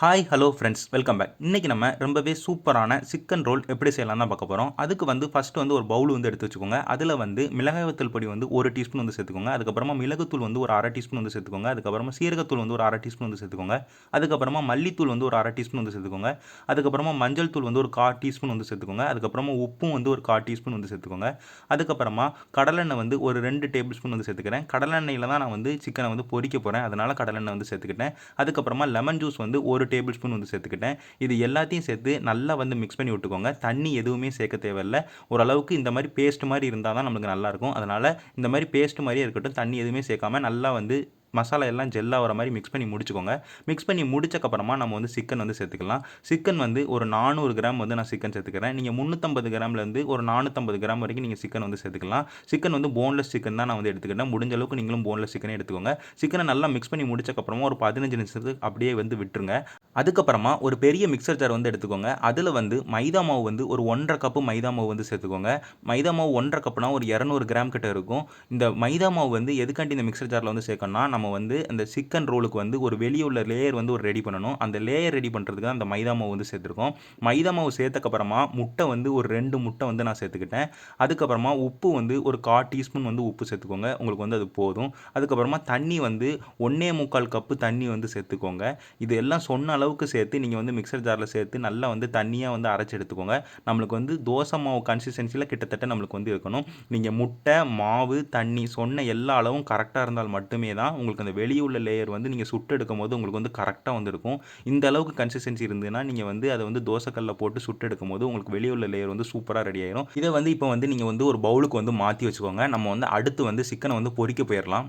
Hi hello friends welcome back இன்றைக்கி நம்ம ரொம்பவே சூப்பரான சிக்கன் ரோல் எப்படி செய்யலாம் தான் பார்க்க போகிறோம் அதுக்கு வந்து ஃபஸ்ட்டு வந்து ஒரு பவுல் வந்து எடுத்து வச்சுக்கோங்க. அதில் வந்து மிளகாய் வத்தல் பொடி வந்து ஒரு டீஸ்பூன் வந்து சேர்த்துக்கோங்க. அதுக்கப்புறமா மிளகுத்தூள் வந்து ஒரு அரை டீஸ்பூன் வந்து சேர்த்துக்கோங்க. அதுக்கப்புறமா சீரகத்தூள் வந்து ஒரு அரை டீஸ்பூன் வந்து சேர்த்துக்கோங்க. அதுக்கப்புறமா மல்லித்தூள் வந்து ஒரு அரை டீஸ்பூன் வந்து சேர்த்துக்கோங்க. அதுக்கப்புறமா மஞ்சள் தூள் வந்து ஒரு கா டீஸ்பூன் வந்து சேர்த்துக்கோங்க. அதுக்கப்புறமா உப்பும் வந்து ஒரு கா டீஸ்பூன் வந்து சேர்த்துக்கோங்க. அதுக்கப்புறமா கடலெண்ணெய் வந்து ஒரு ரெண்டு டேபிள் ஸ்பூன் வந்து சேர்த்துக்கிறேன். கடலெண்ணெயில் தான் நான் வந்து சிக்கனை வந்து பொரிக்க போகிறேன் அதனால் கடலெண்ணெய் வந்து சேர்த்துக்கிட்டேன். அதுக்கப்புறமா லெமன் ஜூஸ் வந்து ஒரு டேபிள் ஸ்பூன் வந்து சேர்த்துக்கிட்டேன். இது எல்லாத்தையும் சேர்த்து நல்லா வந்து மிக்ஸ் பண்ணி விட்டுக்கோங்க. தண்ணி எதுவுமே சேர்க்க தேவையில்ல. ஓரளவுக்கு இந்த மாதிரி பேஸ்ட் மாதிரி இருந்தால் தான் நம்மளுக்கு நல்லாயிருக்கும் அதனால் இந்த மாதிரி பேஸ்ட் மாதிரியே இருக்கட்டும். தண்ணி எதுவுமே சேர்க்காம நல்லா வந்து மசாலா எல்லாம் ஜெல்லாக வர மாதிரி மிக்ஸ் பண்ணி முடிச்சுக்கோங்க. மிக்ஸ் பண்ணி முடிச்சக்கப்புறமா நம்ம வந்து சிக்கன் வந்து சேர்த்துக்கலாம். சிக்கன் வந்து ஒரு நானூறு கிராம் வந்து நான் சிக்கன் சேர்த்துக்கிறேன். நீங்கள் முந்நூற்றம்பது கிராம்லேருந்து ஒரு நானூற்றம்பது கிராம் வரைக்கும் நீங்கள் சிக்கன் வந்து சேர்த்துக்கலாம். சிக்கன் வந்து போன்லெஸ் சிக்கன் தான் நான் வந்து எடுத்துக்கிட்டேன். முடிஞ்ச அளவுக்கு நீங்களும் போன்லெஸ் சிக்கனே எடுத்துக்கோங்க. சிக்கனை நல்லா மிக்ஸ் பண்ணி முடிச்சக்கப்புறமா ஒரு பதினஞ்சு நிமிஷத்துக்கு அப்படியே வந்து விட்டுருங்க. அதுக்கப்புறமா ஒரு பெரிய மிக்சர் ஜார் வந்து எடுத்துக்கோங்க. அதில் வந்து மைதா மாவு வந்து ஒரு ஒன்றரை கப்பு மைதா மாவு வந்து சேர்த்துக்கோங்க. மைதா மாவு ஒன்றரை கப்புனா ஒரு இரநூறு கிராம் கிட்ட இருக்கும். இந்த மைதா மாவு வந்து எதுக்காண்டி இந்த மிக்சர் ஜாரில் வந்து சேர்க்கணும்னா நம்ம வந்து அந்த சிக்கன் ரோலுக்கு வந்து ஒரு வெளியே உள்ள லேயர் வந்து ஒரு ரெடி பண்ணணும். அந்த லேயர் ரெடி பண்ணுறதுக்கு அந்த மைதா மாவு வந்து சேர்த்துருக்கோம். மைதா மாவு சேர்த்தக்கப்புறமா முட்டை வந்து ஒரு ரெண்டு முட்டை வந்து நான் சேர்த்துக்கிட்டேன். அதுக்கப்புறமா உப்பு வந்து ஒரு கா டீஸ்பூன் வந்து உப்பு சேர்த்துக்கோங்க. உங்களுக்கு வந்து அது போதும். அதுக்கப்புறமா தண்ணி வந்து ஒன்றே முக்கால் கப்பு தண்ணி வந்து சேர்த்துக்கோங்க. இது எல்லாம் சொன்ன அளவுக்கு சேர்த்து நீங்கள் வந்து மிக்சர் ஜாரில் சேர்த்து நல்லா வந்து தண்ணியாக வந்து அரைச்சி எடுத்துக்கோங்க. நம்மளுக்கு வந்து தோசை மாவு கன்சிஸ்டன்சியில் கிட்டத்தட்ட நம்மளுக்கு வந்து இருக்கணும். நீங்கள் முட்டை மாவு தண்ணி சொன்ன எல்லா அளவும் கரெக்டாக இருந்தால் மட்டுமே தான் உங்களுக்கு அந்த வெளியே உள்ள லேயர் வந்து நீங்கள் சுட்டு எடுக்கும் போது உங்களுக்கு வந்து கரெக்டாக வந்துருக்கும். இந்த அளவுக்கு கன்சிஸ்டன்சி இருந்ததுன்னா நீங்கள் வந்து அதை வந்து தோசைக்கல்ல போட்டு சுட்டு எடுக்கும் போது உங்களுக்கு வெளியே உள்ள லேயர் வந்து சூப்பராக ரெடி ஆயிரும். இதை வந்து இப்போ வந்து நீங்கள் வந்து ஒரு பவுலுக்கு வந்து மாற்றி வச்சுக்கோங்க. நம்ம வந்து அடுத்து வந்து சிக்கனை வந்து பொறிக்க போயிடலாம்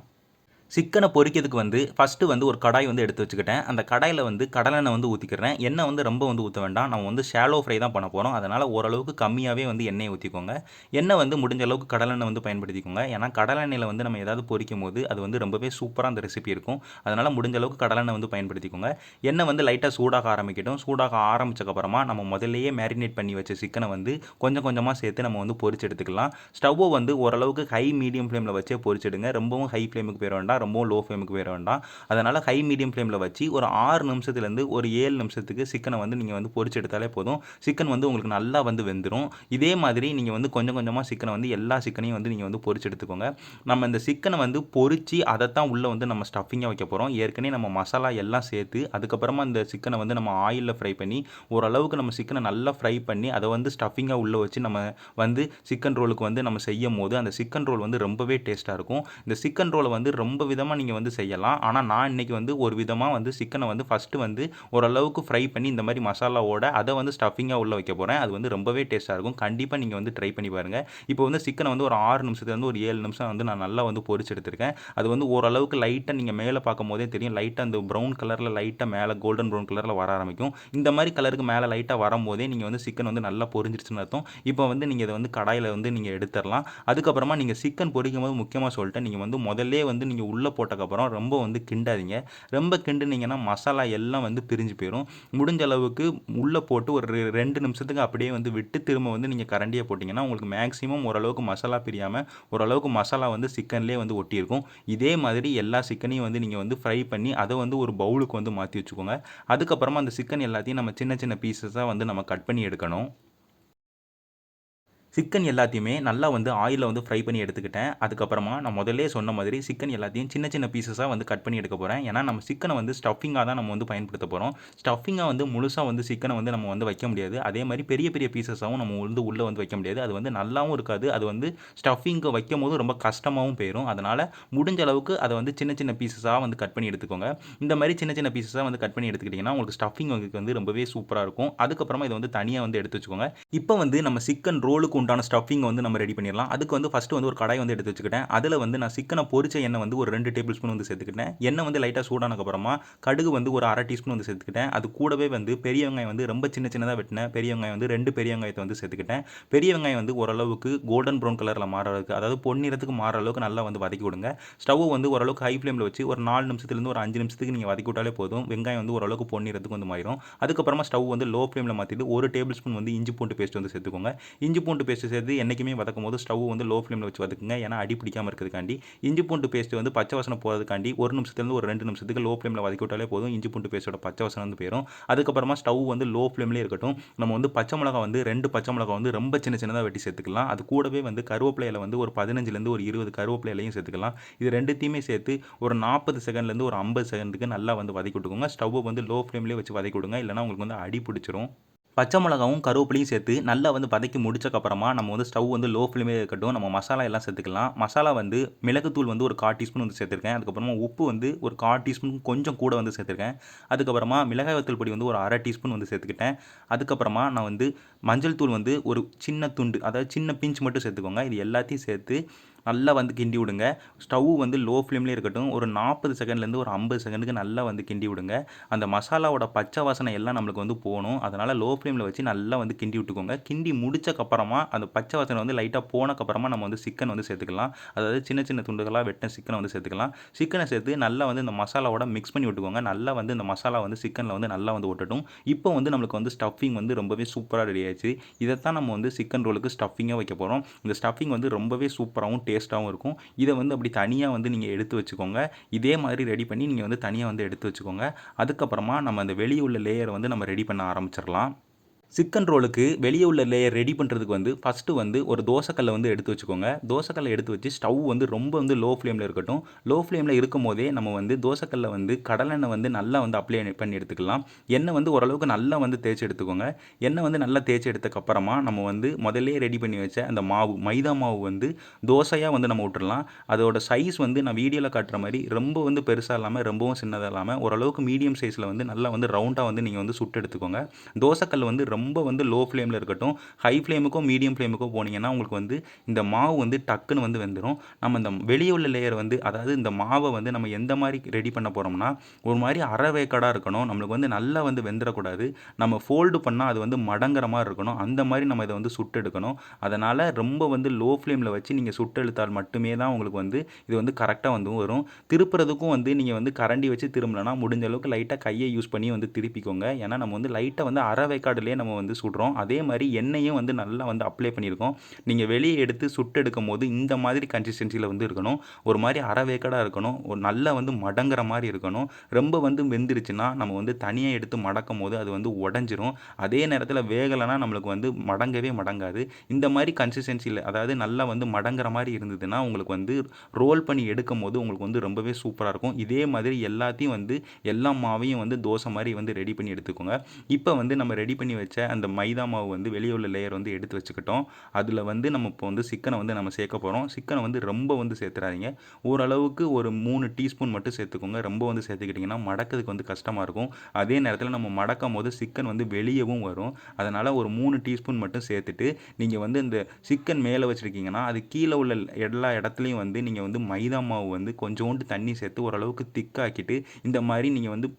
சிக்கனை பொறிக்கிறதுக்கு வந்து ஃபஸ்ட்டு வந்து ஒரு கடாய் வந்து எடுத்து வச்சுக்கிட்டேன். அந்த கடாயில் வந்து கடலெண்ணெய் வந்து ஊற்றிக்கிறேன் எண்ணெய் வந்து ரொம்ப வந்து ஊற்ற வேண்டாம். நம்ம வந்து ஷாலோ ஃப்ரை தான் பண்ண போகிறோம் அதனால் ஓரளவுக்கு கம்மியாகவே வந்து எண்ணெயை ஊற்றிக்கோங்க எண்ணெய் வந்து முடிஞ்ச அளவுக்கு கடலெண்ணெய் வந்து பயன்படுத்திக்கோங்க. ஏன்னா கடலெண்ணெயில் வந்து நம்ம ஏதாவது பொரிக்கும் போது அது வந்து ரொம்பவே சூப்பராக அந்த ரெசிபி இருக்கும். அதனால் முடிஞ்ச அளவுக்கு கடலெண்ணெய் வந்து பயன்படுத்திக்கோங்க. எண்ணெய் வந்து லைட்டாக சூடாக ஆரம்பிக்கட்டும். சூடாக ஆரம்பிச்சக்கப்புறமா நம்ம முதல்லையே மேரினேட் பண்ணி வச்ச சிக்கனை வந்து கொஞ்சம் கொஞ்சமாக சேர்த்து நம்ம வந்து பொரிச்சு எடுத்துக்கலாம். ஸ்டவ்வை வந்து ஓரளவுக்கு ஹை மீடியம் ஃப்ளேமில் வச்சே பொரிச்சிடுங்க ரொம்பவும் ஹை ஃப்ளேமுக்கு போயிட வேண்டாம். ரொம்பவும் லோ ஃப்ளேமுக்கு போயிட வேண்டாம். அதனால் ஹை மீடியம் ஃப்ளேமில் வச்சு ஒரு ஆறு நிமிஷத்துலேருந்து ஒரு ஏழு நிமிஷத்துக்கு சிக்கனை வந்து நீங்கள் வந்து பொரிச்சு எடுத்தாலே போதும். சிக்கன் வந்து உங்களுக்கு நல்லா வந்து வெந்துடும் இதே மாதிரி நீங்கள் வந்து கொஞ்சம் கொஞ்சமாக சிக்கனை வந்து எல்லா சிக்கனையும் வந்து நீங்கள் வந்து பொரிச்சு எடுத்துக்கோங்க. நம்ம இந்த சிக்கனை வந்து பொரிச்சு அதைத்தான் உள்ளே வந்து நம்ம ஸ்டஃபிங்காக வைக்க போகிறோம் ஏற்கனவே நம்ம மசாலா எல்லாம் சேர்த்து அதுக்கப்புறமா இந்த சிக்கனை வந்து நம்ம ஆயிலில் ஃப்ரை பண்ணி ஓரளவுக்கு நம்ம சிக்கனை நல்லா ஃப்ரை பண்ணி அதை வந்து ஸ்டஃபிங்காக உள்ளே வச்சு நம்ம வந்து சிக்கன் ரோலுக்கு வந்து நம்ம செய்யும் போது அந்த சிக்கன் ரோல் வந்து ரொம்பவே டேஸ்ட்டாக இருக்கும். இந்த சிக்கன் ரோலை வந்து ரொம்ப விதமாக நீங்கள் வந்து செய்யலாம். ஆனால் நான் இன்றைக்கி வந்து ஒரு விதமாக வந்து சிக்கனை வந்து ஃபஸ்ட்டு வந்து ஓரளவுக்கு ஃப்ரை பண்ணி இந்த மாதிரி மசாலாவோட அதை வந்து ஸ்டஃபிங்காக உள்ளே வைக்க போகிறேன் அது வந்து ரொம்பவே டேஸ்ட்டாக இருக்கும். கண்டிப்பாக நீங்கள் வந்து ட்ரை பண்ணி பாருங்கள் இப்போ வந்து சிக்கனை வந்து ஒரு ஆறு நிமிஷத்துலேருந்து ஒரு ஏழு நிமிஷம் வந்து நான் நல்லா வந்து பொறிச்சு எடுத்திருக்கேன். அது வந்து ஓரளவுக்கு லைட்டாக நீங்கள் மேலே பார்க்கும் போதே தெரியும் லைட்டாக அந்த ப்ரௌன் கலரில் லைட்டாக மேலே கோல்டன் ப்ரௌன் கலரில் வர ஆரம்பிக்கும். இந்த மாதிரி கலருக்கு மேலே லைட்டாக வரும்போதே நீங்கள் வந்து சிக்கன் வந்து நல்லா பொரிஞ்சிருச்சுன்னு அர்த்தம். இப்போ வந்து நீங்கள் இதை வந்து கடாயில் வந்து நீங்கள் எடுத்துடலாம். அதுக்கப்புறமா நீங்கள் சிக்கன் பொரிக்கும் போது முக்கியமாக சொல்லிட்டு நீங்கள் வந்து முதல்ல வந்து நீங்கள் உள்ளே உள்ளே போட்டக்கப்புறம் ரொம்ப வந்து கிண்டாதீங்க. ரொம்ப கிண்டுனீங்கன்னா மசாலா எல்லாம் வந்து பிரிஞ்சு போயிடும் முடிஞ்ச அளவுக்கு உள்ளே போட்டு ஒரு ரெ- ரெண்டு நிமிஷத்துக்கு அப்படியே வந்து விட்டு திரும்ப வந்து நீங்கள் கரண்டியை போட்டிங்கன்னா உங்களுக்கு மேக்ஸிமம் ஓரளவுக்கு மசாலா பிரியாமல் ஓரளவுக்கு மசாலா வந்து சிக்கன்லேயே வந்து ஒட்டியிருக்கும். இதே மாதிரி எல்லா சிக்கனையும் வந்து நீங்கள் வந்து ஃப்ரை பண்ணி அதை வந்து ஒரு பவுலுக்கு வந்து மாற்றி வச்சுக்கோங்க. அதுக்கப்புறமா அந்த சிக்கன் எல்லாத்தையும் நம்ம சின்ன சின்ன பீசஸாக வந்து நம்ம கட் பண்ணி எடுக்கணும். சிக்கன் எல்லாத்தையுமே நல்லா வந்து ஆயிலில் வந்து ஃப்ரை பண்ணி எடுத்துக்கிட்டேன். அதுக்கப்புறமா நான் முதல்ல சொன்ன மாதிரி சிக்கன் எல்லாத்தையும் சின்ன சின்ன பீசஸாக வந்து கட் பண்ணி எடுக்க போகிறேன் ஏன்னா நம்ம சிக்கனை வந்து ஸ்டஃபிங்காக தான் நம்ம வந்து பயன்படுத்த போகிறோம் ஸ்டஃபிங்காக வந்து முழுசாக வந்து சிக்கனை வந்து நம்ம வந்து வைக்க முடியாது. அதே மாதிரி பெரிய பெரிய பீசஸாகவும் நம்ம வந்து உள்ளே வந்து வைக்க முடியாது. அது வந்து நல்லாவும் இருக்காது. அது வந்து ஸ்டஃபிங்க்கு வைக்கும் போது ரொம்ப கஷ்டமாகவும் போயிடும் அதனால் முடிஞ்ச அளவுக்கு அதை வந்து சின்ன சின்ன பீசஸாக வந்து கட் பண்ணி எடுத்துக்கோங்க. இந்த மாதிரி சின்ன சின்ன பீசஸாக வந்து கட் பண்ணி எடுத்துக்கிட்டிங்கன்னா உங்களுக்கு ஸ்டஃபிங் வந்து ரொம்பவே சூப்பராக இருக்கும். அதுக்கப்புறமா இதை வந்து தனியாக வந்து எடுத்து வச்சுக்கோங்க. இப்போ வந்து நம்ம சிக்கன் ரோலுக்கு உண்டான ஸ்டஃபிங் வந்து நம்ம ரெடி பண்ணிடலாம். அதுக்கு வந்து ஃபஸ்ட்டு வந்து ஒரு கடாய் வந்து எடுத்து வச்சுக்கிட்டேன். அதில் வந்து நான் சிக்கனை பொரிச்ச எண்ணெய் வந்து ஒரு ரெண்டு டேபிள் ஸ்பூன் வந்து சேர்த்துக்கிட்டேன். எண்ணெய் வந்து லைட்டாக சூடானதுக்கப்புறமா கடுகு வந்து ஒரு அரை டீஸ்பூன் வந்து சேர்த்துக்கிட்டேன். அது கூடவே வந்து பெரிய வெங்காயம் வந்து ரொம்ப சின்ன சின்னதாக வெட்டினேன் பெரிய வெங்காயம் வந்து ரெண்டு பெரிய வெங்காயத்தை வந்து சேர்த்துக்கிட்டேன். பெரிய வெங்காயம் வந்து ஓரளவுக்கு கோல்டன் ப்ரௌன் கலரில் மாற அளவுக்கு அதாவது பொன்னிறத்துக்கு மாற அளவுக்கு நல்லா வந்து வதக்கி விடுங்க. ஸ்டவ் வந்து ஓரளவுக்கு ஹை ஃப்ளேமில் வச்சு ஒரு நாலு நிமிஷத்துலேருந்து ஒரு அஞ்சு நிமிஷத்துக்கு நீங்கள் வதக்கி விட்டாலே போதும். வெங்காயம் வந்து ஓரளவுக்கு பொன்னிறத்துக்கு வந்து மாறிடும். அதுக்கப்புறமா ஸ்டவ் வந்து லோ ஃப்ளேமில் மாற்றிட்டு ஒரு டேபிள் ஸ்பூன் வந்து இஞ்சி பூண்டு பேஸ்ட் வந்து சேர்த்துக்கோங்க. இஞ்சி பூண்டு பேஸ்ட்டு சேர்த்து என்றைக்குமே வதக்கும் போது ஸ்டவ் வந்து லோ ஃப்ளேமில் வச்சு வதக்குங்க. ஏன்னா அடி பிடிக்காம இருக்கிறதுக்காண்டி. இஞ்சி பூண்டு பேஸ்ட் வந்து பச்சை வாசனை போகிறதுக்காண்டி ஒரு நிமிஷத்துலேருந்து ஒரு ரெண்டு நிமிஷத்துக்கு லோ ஃப்ளேமில் வதக்கி விட்டாலே போதும். இஞ்சி பூண்டு பேஸ்ட்டோட பச்சை வாசனை வந்து போயிடும் அதுக்கப்புறமா ஸ்டவ் வந்து லோ ஃப்ளேம்லேயே இருக்கட்டும். நம்ம வந்து பச்சை மிளகா வந்து ரெண்டு பச்சை மிளகா வந்து ரொம்ப சின்ன சின்னதாக வெட்டி சேர்த்துக்கலாம். அது கூடவே வந்து கருவேப்பிலையில் வந்து ஒரு பதினஞ்சுலேருந்து ஒரு இருபது கருவேப்பிலையிலையும் சேர்த்துக்கலாம். இது ரெண்டுத்தையுமே சேர்த்து ஒரு நாற்பது செகண்ட்லேருந்து ஒரு ஐம்பது செகண்டுக்கு நல்லா வந்து வதக்கி விட்டுக்கோங்க. ஸ்டவ்வை வந்து லோ ஃப்ளேம்லேயே வச்சு வதக்கி விடுங்க. இல்லைனா உங்களுக்கு வந்து அடி பிடிச்சிரும். பச்சை மிளகாவும் கருவேப்பிலையும் சேர்த்து நல்லா வந்து வதக்கி முடிச்சக்கப்புறமா நம்ம வந்து ஸ்டவ் வந்து லோ ஃப்ளேமே இருக்கட்டும் நம்ம மசாலா எல்லாம் சேர்த்துக்கலாம். மசாலா வந்து மிளகுத்தூள் வந்து ஒரு கால் டீஸ்பூன் வந்து சேர்த்துருக்கேன். அதுக்கப்புறமா உப்பு வந்து ஒரு கால் டீஸ்பூன் கொஞ்சம் கூட வந்து சேர்த்துருக்கேன். அதுக்கப்புறமா மிளகாய் வத்தல் பொடி வந்து ஒரு அரை டீஸ்பூன் வந்து சேர்த்துக்கிட்டேன். அதுக்கப்புறமா நான் வந்து மஞ்சள் தூள் வந்து ஒரு சின்ன துண்டு அதாவது சின்ன பிஞ்ச் மட்டும் சேர்த்துக்கோங்க. இது எல்லாத்தையும் சேர்த்து நல்லா வந்து கிண்டி விடுங்க. ஸ்டவ் வந்து லோ ஃப்ளேம்லேயே இருக்கட்டும். ஒரு நாற்பது செகண்ட்லேருந்து ஒரு ஐம்பது செகண்டுக்கு நல்லா வந்து கிண்டி விடுங்க. அந்த மசாலாவோட பச்சை வாசனை எல்லாம் நம்மளுக்கு வந்து போகணும். அதனால் லோ ஃப்ளேமில் வச்சு நல்லா வந்து கிண்டி விட்டுக்கோங்க. கிண்டி முடிச்சக்கப்புறமா அந்த பச்சை வாசனை வந்து லைட்டாக போனக்கப்புறமா நம்ம வந்து சிக்கன் வந்து சேர்த்துக்கலாம். அதாவது சின்ன சின்ன துண்டுகளாக வெட்டின சிக்கனை வந்து சேர்த்துக்கலாம். சிக்கனை சேர்த்து நல்லா வந்து இந்த மசாலாவோட மிக்ஸ் பண்ணி விட்டுக்கோங்க. நல்லா வந்து இந்த மசாலா வந்து சிக்கனில் வந்து நல்லா வந்து ஒட்டட்டும். இப்போ வந்து நம்மளுக்கு வந்து ஸ்டஃபிங் வந்து ரொம்பவே சூப்பராக ரெடி ஆயிடுச்சு. இதைத்தான் நம்ம வந்து சிக்கன் ரோலுக்கு ஸ்டஃபிங்காக வைக்க போகிறோம் இந்த ஸ்டஃபிங் வந்து ரொம்பவே சூப்பராகவும் டேஸ்ட்டாகவும் இருக்கும். இதை வந்து அப்படி தனியாக வந்து நீங்கள் எடுத்து வச்சுக்கோங்க. இதே மாதிரி ரெடி பண்ணி நீங்கள் வந்து தனியாக வந்து எடுத்து வச்சுக்கோங்க. அதுக்கப்புறமா நம்ம அந்த வெளியே உள்ள லேயரை வந்து நம்ம ரெடி பண்ண ஆரம்பிச்சிடலாம். சிக்கன் ரோலுக்கு வெளியே உள்ள லேயர் ரெடி பண்ணுறதுக்கு வந்து ஃபஸ்ட்டு வந்து ஒரு தோசைக்கல்லை வந்து எடுத்து வச்சுக்கோங்க. தோசைக்கல்லை எடுத்து வச்சு ஸ்டவ் வந்து ரொம்ப வந்து லோ ஃப்ளேமில் இருக்கட்டும். லோ ஃப்ளேமில் இருக்கும் போதே நம்ம வந்து தோசைக்கல்லை வந்து கடலெண்ணெய் வந்து நல்லா வந்து அப்ளை பண்ணி எடுத்துக்கலாம். எண்ணெய் வந்து ஓரளவுக்கு நல்லா வந்து தேய்ச்சி எடுத்துக்கோங்க. எண்ணெய் வந்து நல்லா தேய்ச்சி எடுத்ததுக்கப்புறமா நம்ம வந்து முதல்லே ரெடி பண்ணி வச்ச அந்த மாவு மைதா மாவு வந்து தோசையாக வந்து நம்ம விட்டுடலாம் அதோட சைஸ் வந்து நான் வீடியோவில் காட்டுற மாதிரி ரொம்ப வந்து பெருசாக இல்லாமல் ரொம்பவும் சின்னதாக இல்லாமல் ஓரளவுக்கு மீடியம் சைஸில் வந்து நல்லா வந்து ரவுண்டாக வந்து நீங்கள் வந்து சுட்டு எடுத்துக்கோங்க. தோசைக்கல் வந்து ரொம்ப ரொம்ப வந்து லோ ஃப்ளேமில் இருக்கட்டும் ஹை ஃப்ளேமுக்கும் மீடியம் ஃப்ளேமுக்கும் போனீங்கன்னா உங்களுக்கு வந்து இந்த மாவு வந்து டக்குன்னு வந்து வெந்துடும் நம்ம இந்த வெளியே உள்ள லேயர் வந்து அதாவது இந்த மாவை வந்து நம்ம எந்த மாதிரி ரெடி பண்ண போகிறோம்னா ஒரு மாதிரி அரை வேக்காடாக இருக்கணும். நம்மளுக்கு வந்து நல்லா வந்து வெந்துடக்கூடாது நம்ம ஃபோல்டு பண்ணால் அது வந்து மடங்குற மாதிரி இருக்கணும். அந்த மாதிரி நம்ம இதை வந்து சுட்டு எடுக்கணும். அதனால் ரொம்ப வந்து லோ ஃப்ளேமில் வச்சு நீங்கள் சுட்டு எடுத்தால் மட்டுமே தான் உங்களுக்கு வந்து இது வந்து கரெக்டாக வந்து வரும். திருப்புறதுக்கும் வந்து நீங்கள் வந்து கரண்டி வச்சு திரும்பலனா முடிஞ்ச அளவுக்கு லைட்டாக கையை யூஸ் பண்ணி வந்து திருப்பிக்கோங்க. ஏன்னா நம்ம வந்து லைட்டாக வந்து அரை வேக்காடுலேயே நம்ம வந்து சுடுறோம். அதே மாதிரி எண்ணெயும் வந்து நல்லா வந்து அப்ளை பண்ணியிருக்கோம். நீங்கள் வெளியே எடுத்து சுட்டு எடுக்கும் போது இந்த மாதிரி கன்சிஸ்டன்சியில் வந்து இருக்கணும். ஒரு மாதிரி அரை இருக்கணும். ஒரு நல்லா வந்து மடங்குற மாதிரி இருக்கணும். ரொம்ப வந்து வெந்துருச்சுன்னா நம்ம வந்து தனியாக எடுத்து மடக்கும் போது அது வந்து உடஞ்சிரும். அதே நேரத்தில் வேகலைன்னா நம்மளுக்கு வந்து மடங்கவே மடங்காது. இந்த மாதிரி கன்சிஸ்டன்சியில் அதாவது நல்லா வந்து மடங்குற மாதிரி இருந்ததுன்னா உங்களுக்கு வந்து ரோல் பண்ணி எடுக்கும் போது உங்களுக்கு வந்து ரொம்பவே சூப்பராக இருக்கும். இதே மாதிரி எல்லாத்தையும் வந்து எல்லா மாவையும் வந்து தோசை மாதிரி வந்து ரெடி பண்ணி எடுத்துக்கோங்க. இப்போ வந்து நம்ம ரெடி பண்ணி வச்ச அந்த மைதா மாவு வந்து வெளியே உள்ள லேயர் வந்து எடுத்து வச்சுக்கிட்டோம். அதில் வந்து நம்ம இப்போ வந்து சிக்கனை வந்து நம்ம சேர்க்க போகிறோம் சிக்கனை வந்து ரொம்ப வந்து சேர்த்துறாதீங்க. ஓரளவுக்கு ஒரு மூணு டீஸ்பூன் மட்டும் சேர்த்துக்கோங்க. ரொம்ப வந்து சேர்த்துக்கிட்டிங்கன்னா மடக்கிறதுக்கு வந்து கஷ்டமாக இருக்கும். அதே நேரத்தில் நம்ம மடக்கும் போது சிக்கன் வந்து வெளியவும் வரும். அதனால் ஒரு மூணு டீஸ்பூன் மட்டும் சேர்த்துட்டு நீங்கள் வந்து இந்த சிக்கன் மேலே வச்சுருக்கீங்கன்னா அது கீழே உள்ள எல்லா இடத்துலையும் வந்து நீங்கள் வந்து மைதா மாவு வந்து கொஞ்சோண்டு தண்ணி சேர்த்து ஓரளவுக்கு திக்காக்கிட்டு இந்த மாதிரி நீங்கள் வந்து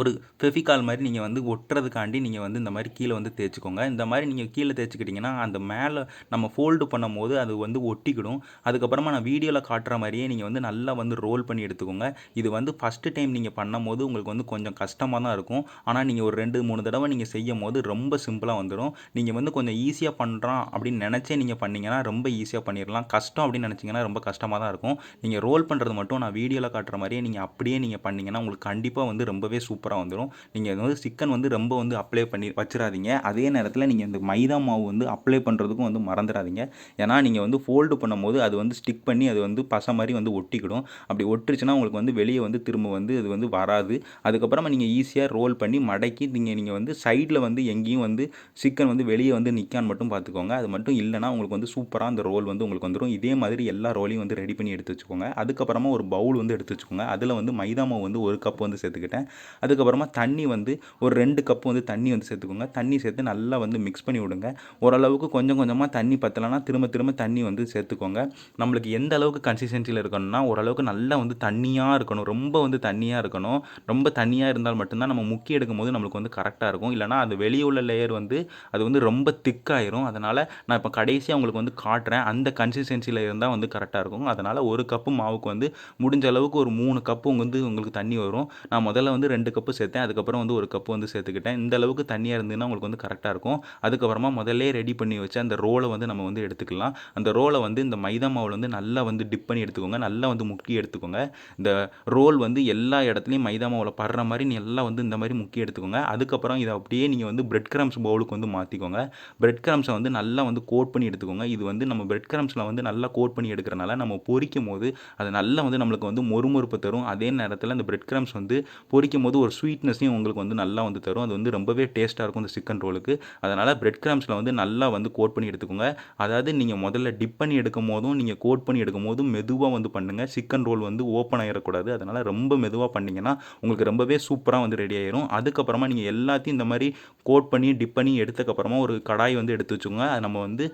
ஒரு ஃபெஃபிகால் மாதிரி நீங்கள் வந்து ஒட்டுறதுக்காண்டி நீங்கள் வந்து இந்த மாதிரி கீழே வந்து தேய்ச்சிக்கோங்க. இந்த மாதிரி நீங்கள் கீழே தேய்ச்சிக்கிட்டிங்கன்னா அந்த மேலே நம்ம ஃபோல்டு பண்ணும் போது அது வந்து ஒட்டிக்கிடும். அதுக்கப்புறமா நான் வீடியோவில் காட்டுற மாதிரியே நீங்கள் வந்து நல்லா வந்து ரோல் பண்ணி எடுத்துக்கோங்க. இது வந்து ஃபஸ்ட்டு டைம் நீங்கள் பண்ணும் போது உங்களுக்கு வந்து கொஞ்சம் கஷ்டமாக தான் இருக்கும். ஆனால் நீங்கள் ஒரு ரெண்டு மூணு தடவை நீங்கள் செய்யும் போது ரொம்ப சிம்பிளாக வந்துடும் நீங்கள் வந்து கொஞ்சம் ஈஸியாக பண்ணுறான் அப்படின்னு நினச்சே நீங்கள் பண்ணிங்கன்னா ரொம்ப ஈஸியாக பண்ணிடலாம் கஷ்டம் அப்படின்னு நினச்சிங்கன்னா ரொம்ப கஷ்டமாக தான் இருக்கும். நீங்கள் ரோல் பண்ணுறது மட்டும் நான் வீடியோவில் காட்டுற மாதிரியே நீங்கள் அப்படியே நீங்கள் பண்ணிங்கன்னா உங்களுக்கு கண்டிப்பாக வந்து ரொம்பவே சூப்பராக வந்துடும் நீங்கள் வந்து சிக்கன் வந்து ரொம்ப வந்து அப்ளை பண்ணி வச்சிடாதீங்க அதே நேரத்தில் நீங்கள் இந்த மைதா மாவு வந்து அப்ளை பண்ணுறதுக்கும் வந்து மறந்துடாதீங்க ஏன்னா நீங்கள் வந்து ஃபோல்டு பண்ணும்போது அது வந்து ஸ்டிக் பண்ணி அது வந்து பசை மாதிரி வந்து ஒட்டிக்கிடும். அப்படி ஒட்டுருச்சுன்னா உங்களுக்கு வந்து வெளியே வந்து திரும்ப வந்து அது வந்து வராது. அதுக்கப்புறமா நீங்கள் ஈஸியாக ரோல் பண்ணி மடக்கி நீங்கள் நீங்கள் வந்து சைடில் வந்து எங்கேயும் வந்து சிக்கன் வந்து வெளியே வந்து நிற்கான்னு மட்டும் பார்த்துக்கோங்க அது மட்டும் இல்லைனா உங்களுக்கு வந்து சூப்பராக அந்த ரோல் வந்து உங்களுக்கு வந்துடும் இதே மாதிரி எல்லா ரோலையும் வந்து ரெடி பண்ணி எடுத்து வச்சுக்கோங்க. அதுக்கப்புறமா ஒரு பவுல் வந்து எடுத்து வச்சுக்கோங்க. அதில் வந்து மைதா மாவு வந்து ஒரு கப் வந்து சேர்த்துக்கிட்டேன். அது அதுக்கப்புறமா தண்ணி வந்து ஒரு ரெண்டு கப் வந்து தண்ணி வந்து சேர்த்துக்கோங்க. தண்ணி சேர்த்து நல்லா வந்து மிக்ஸ் பண்ணி விடுங்க. ஓரளவுக்கு கொஞ்சம் கொஞ்சமாக தண்ணி பத்தலைன்னா திரும்ப திரும்ப தண்ணி வந்து சேர்த்துக்கோங்க. நம்மளுக்கு எந்த அளவுக்கு கன்சிஸ்டன்சியில் இருக்கணும்னா ஓரளவுக்கு நல்லா வந்து தண்ணியாக இருக்கணும். ரொம்ப வந்து தண்ணியாக இருக்கணும். ரொம்ப தண்ணியாக இருந்தால் மட்டும்தான் நம்ம முக்கி எடுக்கும் போது நம்மளுக்கு வந்து கரெக்டாக இருக்கும். இல்லைனா அது வெளியே உள்ள லேயர் வந்து அது வந்து ரொம்ப திக்காயிரும் அதனால் நான் இப்போ கடைசியாக உங்களுக்கு வந்து காட்டுறேன். அந்த கன்சிஸ்டன்சியில் இருந்தால் வந்து கரெக்டாக இருக்கும். அதனால் ஒரு கப்பு மாவுக்கு வந்து முடிஞ்ச அளவுக்கு ஒரு மூணு கப்பு வந்து உங்களுக்கு தண்ணி வரும். நான் முதல்ல வந்து ரெண்டு கப்பு கப்பு சேர்த்தேன் அதுக்கப்புறம் வந்து ஒரு கப்பு வந்து சேர்த்துக்கிட்டேன். இந்த அளவுக்கு தண்ணியாக இருந்ததுன்னா உங்களுக்கு வந்து கரெக்டாக இருக்கும். அதுக்கப்புறமா முதல்ல ரெடி பண்ணி வச்சு அந்த ரோலை வந்து நம்ம வந்து எடுத்துக்கலாம். அந்த ரோலை வந்து இந்த மைதா மாவில் வந்து நல்லா வந்து டிப் பண்ணி எடுத்துக்கோங்க. நல்லா வந்து முக்கி எடுத்துக்கோங்க. இந்த ரோல் வந்து எல்லா இடத்துலையும் மைதா மாவில் படுற மாதிரி நீ எல்லாம் வந்து இந்த மாதிரி முக்கி எடுத்துக்கோங்க. அதுக்கப்புறம் இதை அப்படியே நீங்கள் வந்து பிரெட் கிரம்ஸ் பவுலுக்கு வந்து மாற்றிக்கோங்க பிரெட் கிரம்ஸை வந்து நல்லா வந்து கோட் பண்ணி எடுத்துக்கோங்க. இது வந்து நம்ம பிரெட் கிரம்ஸில் வந்து நல்லா கோட் பண்ணி எடுக்கிறனால நம்ம பொரிக்கும் போது அது நல்லா வந்து நம்மளுக்கு வந்து மொறுமொறுப்பு தரும். அதே நேரத்தில் அந்த பிரெட் கிரம்ஸ் வந்து பொரிக்கும் போது ஒரு ஸ்வீட்னஸையும் உங்களுக்கு வந்து நல்லா வந்து தரும். அது வந்து ரொம்பவே டேஸ்ட்டாக இருக்கும் இந்த சிக்கன் ரோலுக்கு அதனால் பிரெட் கிராம்ஸில் வந்து நல்லா வந்து கோட் பண்ணி எடுத்துக்கோங்க. அதாவது நீங்கள் முதல்ல டிப் பண்ணி எடுக்கும் போதும் நீங்கள் கோட் பண்ணி எடுக்கும் போதும் மெதுவாக வந்து பண்ணுங்கள் சிக்கன் ரோல் வந்து ஓப்பன் ஆகிடக்கூடாது அதனால் ரொம்ப மெதுவாக பண்ணிங்கன்னா உங்களுக்கு ரொம்பவே சூப்பராக வந்து ரெடி ஆயிரும். அதுக்கப்புறமா நீங்கள் எல்லாத்தையும் இந்த மாதிரி கோட் பண்ணி டிப் பண்ணி எடுத்ததுக்கப்புறமா ஒரு கடாய் வந்து எடுத்து வச்சுக்கோங்க. அது நம்ம வந்து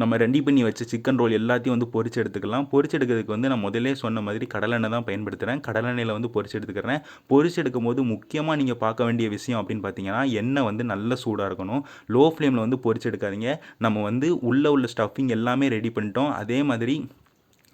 நம்ம ரெடி பண்ணி வச்ச சிக்கன் ரோல் எல்லாத்தையும் வந்து பொரிச்சு எடுத்துக்கலாம். பொரிச்சு எடுக்கிறதுக்கு வந்து நான் முதல்லே சொன்ன மாதிரி கடலெண்ணெய் தான் பயன்படுத்துகிறேன் கடலெண்ணெயில் வந்து பொரிச்சு எடுத்துக்கிறேன். பொரிச்சு எடுக்கும் போது முக்கியமாக நீங்கள் பார்க்க வேண்டிய விஷயம் அப்படின்னு பார்த்தீங்கன்னா எண்ணெய் வந்து நல்ல சூடாக இருக்கணும். லோ ஃப்ளேமில் வந்து பொரிச்சு எடுக்காதீங்க. நம்ம வந்து உள்ளே உள்ள ஸ்டஃபிங் எல்லாமே ரெடி பண்ணிட்டோம். அதே மாதிரி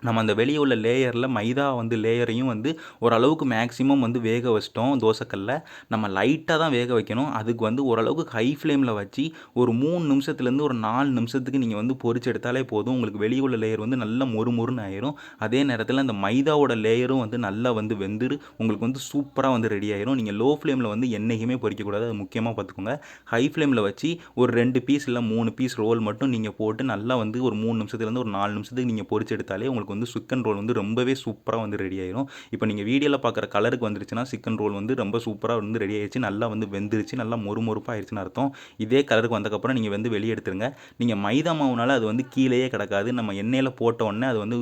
நம்ம அந்த வெளியே உள்ள லேயரில் மைதா வந்து லேயரையும் வந்து ஓரளவுக்கு மேக்ஸிமம் வந்து வேக வச்சிட்டோம் தோசைக்கல்ல. நம்ம லைட்டாக தான் வேக வைக்கணும். அதுக்கு வந்து ஓரளவுக்கு ஹை ஃப்ளேமில் வச்சு ஒரு மூணு நிமிஷத்துலேருந்து ஒரு நாலு நிமிஷத்துக்கு நீங்கள் வந்து பொறிச்சு எடுத்தாலே போதும். உங்களுக்கு வெளியே உள்ள லேயர் வந்து நல்லா மொறுமொறுன்னு ஆயிரும். அதே நேரத்தில் அந்த மைதாவோட லேயரும் வந்து நல்லா வந்து வெந்துரு உங்களுக்கு வந்து சூப்பராக வந்து ரெடி ஆயிரும். நீங்கள் லோ ஃப்ளேமில் வந்து என்றைக்குமே பொறிக்கக்கூடாது அது முக்கியமாக பார்த்துக்கோங்க ஹை ஃப்ளேமில் வச்சு ஒரு ரெண்டு பீஸ் இல்லை மூணு பீஸ் ரோல் மட்டும் நீங்கள் போட்டு நல்லா வந்து ஒரு மூணு நிமிஷத்துலேருந்து ஒரு நாலு நிமிஷத்துக்கு நீங்கள் பொரிச்சு எடுத்தாலே உங்களுக்கு உங்களுக்கு வந்து சிக்கன் ரோல் வந்து ரொம்பவே சூப்பராக வந்து ரெடி ஆயிரும். இப்போ நீங்கள் வீடியோவில் பார்க்குற கலருக்கு வந்துருச்சுன்னா சிக்கன் ரோல் வந்து ரொம்ப சூப்பராக வந்து ரெடி ஆயிடுச்சு நல்லா வந்து வெந்துருச்சு நல்லா மொறுமொறுப்பாக ஆயிடுச்சுன்னு அர்த்தம். இதே கலருக்கு வந்தக்கப்புறம் நீங்கள் வந்து வெளியே எடுத்துருங்க. நீங்கள் மைதா மாவுனால அது வந்து கீழேயே கிடக்காது. நம்ம எண்ணெயில் போட்ட உடனே அது வந்து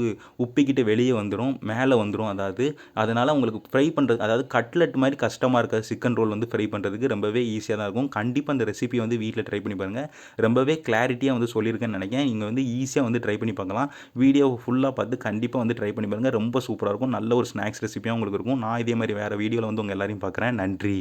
உப்பிக்கிட்டு வெளியே வந்துடும் மேலே வந்துடும் அதாவது. அதனால் உங்களுக்கு ஃப்ரை பண்ணுறது அதாவது கட்லெட் மாதிரி கஷ்டமாக இருக்காது. சிக்கன் ரோல் வந்து ஃப்ரை பண்ணுறதுக்கு ரொம்பவே ஈஸியாக தான் இருக்கும். கண்டிப்பாக அந்த ரெசிபி வந்து வீட்டில் ட்ரை பண்ணி பாருங்கள் ரொம்பவே கிளாரிட்டியாக வந்து சொல்லியிருக்கேன்னு நினைக்கிறேன். நீங்கள் வந்து ஈஸியாக வந்து ட்ரை பண்ணி பார்க்கலாம். வீடியோ ஃபுல்லாக பார்த்து கண்டிப்பாக வந்து ட்ரை பண்ணி பாருங்கள் ரொம்ப சூப்பராக இருக்கும். நல்ல ஒரு ஸ்நாக்ஸ் ரெசிபியாக உங்களுக்கு இருக்கும். நான் இதே மாதிரி வேறு வீடியோவில் வந்து உங்கள் எல்லாரையும் பார்க்குறேன். நன்றி.